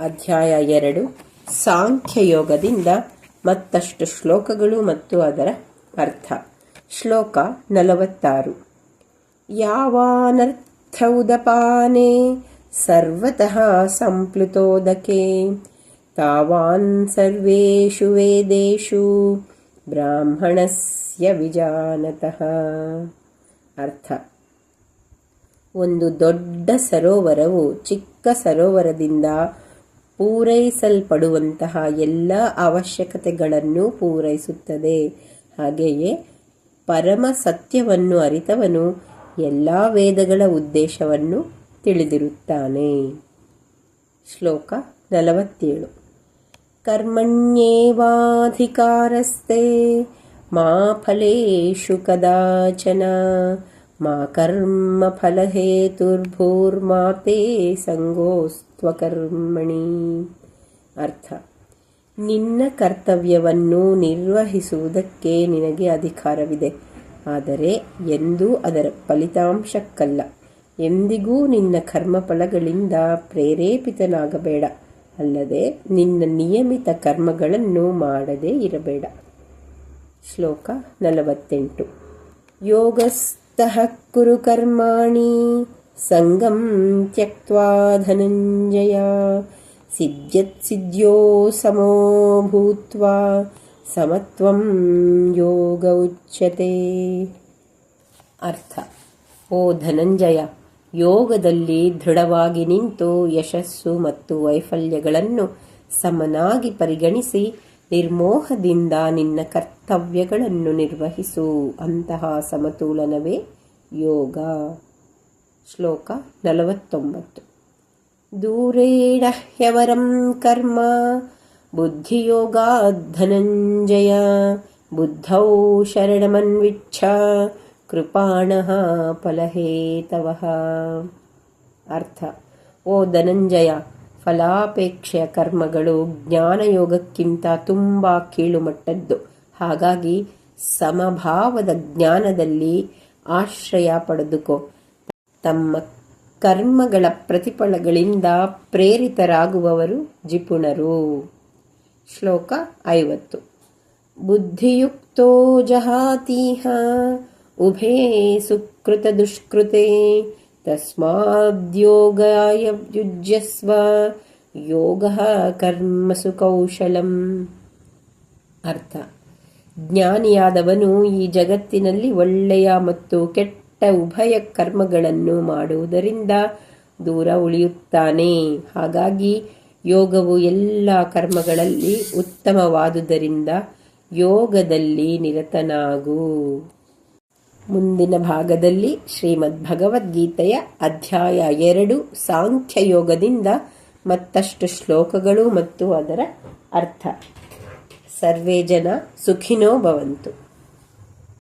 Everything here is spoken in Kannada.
ಅಧ್ಯಾಯ ಎರಡು. ಸಾಂಖ್ಯಯೋಗದಿಂದ ಮತ್ತಷ್ಟು ಶ್ಲೋಕಗಳು ಮತ್ತು ಅದರ ಅರ್ಥ. ಶ್ಲೋಕ ನಲವತ್ತಾರು. ಯಾವಾನರ್ಥ ಉದಪಾನೆ ಸರ್ವತಃ ಸಂಪ್ಲುತೋದಕೆ. ತಾವಾನ್ ಸರ್ವೇಷು ವೇದೇಶು ಬ್ರಾಹ್ಮಣಸ್ಯ ವಿಜಾನತಃ. ಅರ್ಥ. ಒಂದು ದೊಡ್ಡ ಸರೋವರವು ಚಿಕ್ಕ ಸರೋವರದಿಂದ ಪೂರೈಸಲ್ಪಡುವಂತಹ ಎಲ್ಲ ಅವಶ್ಯಕತೆಗಳನ್ನು ಪೂರೈಸುತ್ತದೆ. ಹಾಗೆಯೇ ಪರಮ ಸತ್ಯವನ್ನು ಅರಿತವನು ಎಲ್ಲ ವೇದಗಳ ಉದ್ದೇಶವನ್ನು ತಿಳಿದಿರುತ್ತಾನೆ. ಶ್ಲೋಕ ನಲವತ್ತೇಳು. ಕರ್ಮಣ್ಯೇವಾಧಿಕಾರಸ್ತೆ ಮಾ ಫಲೇಶು ಕದಾಚನ ಮಾ ಕರ್ಮ ಫಲಹೇತುರ್ಭೂರ್ಮಾತೆ ಸಂಗೋಸ್ತ್ವಕರ್ಮಣಿ ಅರ್ಥ ನಿನ್ನ ಕರ್ತವ್ಯವನ್ನು ನಿರ್ವಹಿಸುವುದಕ್ಕೆ ನಿನಗೆ ಅಧಿಕಾರವಿದೆ. ಆದರೆ ಎಂದೂ ಅದರ ಫಲಿತಾಂಶಕ್ಕಲ್ಲ. ಎಂದಿಗೂ ನಿನ್ನ ಕರ್ಮಫಲಗಳಿಂದ ಪ್ರೇರೇಪಿತನಾಗಬೇಡ. ಅಲ್ಲದೆ ನಿನ್ನ ನಿಯಮಿತ ಕರ್ಮಗಳನ್ನು ಮಾಡದೇ ಇರಬೇಡ. ಶ್ಲೋಕ ನಲವತ್ತೆಂಟು. ಯೋಗಸ್ಥಃ ಕುರು ಕರ್ಮಾಣಿ. ಸಂಗಂ ತ್ಯಕ್ವಾ ಧನಂಜಯ. ಸಿದ್ಧ್ಯೋ ಸಮೋ ಭೂತ್ವ. ಸಮತ್ವಂ ಯೋಗ ಉಚ್ಯತೆ. ಅರ್ಥ. ಓ ಧನಂಜಯ, ಯೋಗದಲ್ಲಿ ದೃಢವಾಗಿ ನಿಂತು ಯಶಸ್ಸು ಮತ್ತು ವೈಫಲ್ಯಗಳನ್ನು ಸಮನಾಗಿ ಪರಿಗಣಿಸಿ ನಿರ್ಮೋಹದಿಂದ ನಿನ್ನ ಕರ್ತವ್ಯಗಳನ್ನು ನಿರ್ವಹಿಸು. ಅಂತಹ ಸಮತೋಲನವೇ ಯೋಗ. ಶ್ಲೋಕ ನಲವತ್ತೊಂಬತ್ತು. ದೂರೇಣ ಹ್ಯವರಂ ಕರ್ಮ, ಬುದ್ಧಿಯೋಗಾಧನಂಜಯ, ಬುದ್ಧೌ ಶರಣಮನ್ವಿಚ್ಛ, ಕೃಪಾಣಃ ಫಲಹೇತವಃ. ಅರ್ಥ. ಓ ಧನಂಜಯ ಫಲಾಪೇಕ್ಷೆಯ ಕರ್ಮಗಳು ಜ್ಞಾನಯೋಗಕ್ಕಿಂತ ತುಂಬ ಕೀಳುಮಟ್ಟದ್ದು. ಹಾಗಾಗಿ ಸಮಭಾವದ ಜ್ಞಾನದಲ್ಲಿ ಆಶ್ರಯ ಪಡೆದುಕೋ. ತಮ್ಮ ಕರ್ಮಗಳ ಪ್ರತಿಫಲಗಳಿಂದ ಪ್ರೇರಿತರಾಗುವವರು ಜಿಪುಣರು. ಶ್ಲೋಕ ಐವತ್ತು. ಬುದ್ಧಿಯುಕ್ತೋ ಜಹಾತೀಹ, ಉಭೇ ಸುಕೃತ ದುಷ್ಕೃತೆ ತಸ್ಮಾದ್ಯೋಗಾಯ युज्यस्व। ಯೋಗ ಕರ್ಮಸು ಕೌಶಲಂ ಅರ್ಥ ಜ್ಞಾನಿಯಾದವನು ಈ ಜಗತ್ತಿನಲ್ಲಿ ಒಳ್ಳೆಯ ಮತ್ತು ಕೆಟ್ಟ ಉಭಯ ಕರ್ಮಗಳನ್ನು ಮಾಡುವುದರಿಂದ ದೂರ ಉಳಿಯುತ್ತಾನೆ. ಹಾಗಾಗಿ ಯೋಗವು ಎಲ್ಲ ಕರ್ಮಗಳಲ್ಲಿ ಉತ್ತಮವಾದುದರಿಂದ ಯೋಗದಲ್ಲಿ ನಿರತನಾಗು. ಮುಂದಿನ ಭಾಗದಲ್ಲಿ ಶ್ರೀಮದ್ ಭಗವದ್ಗೀತೆಯ ಅಧ್ಯಾಯ ಎರಡು, ಸಾಂಖ್ಯಯೋಗದಿಂದ ಮತ್ತಷ್ಟು ಶ್ಲೋಕಗಳು ಮತ್ತು ಅದರ ಅರ್ಥ. ಸರ್ವೇ ಜನ ಸುಖಿನೋ ಭವಂತು.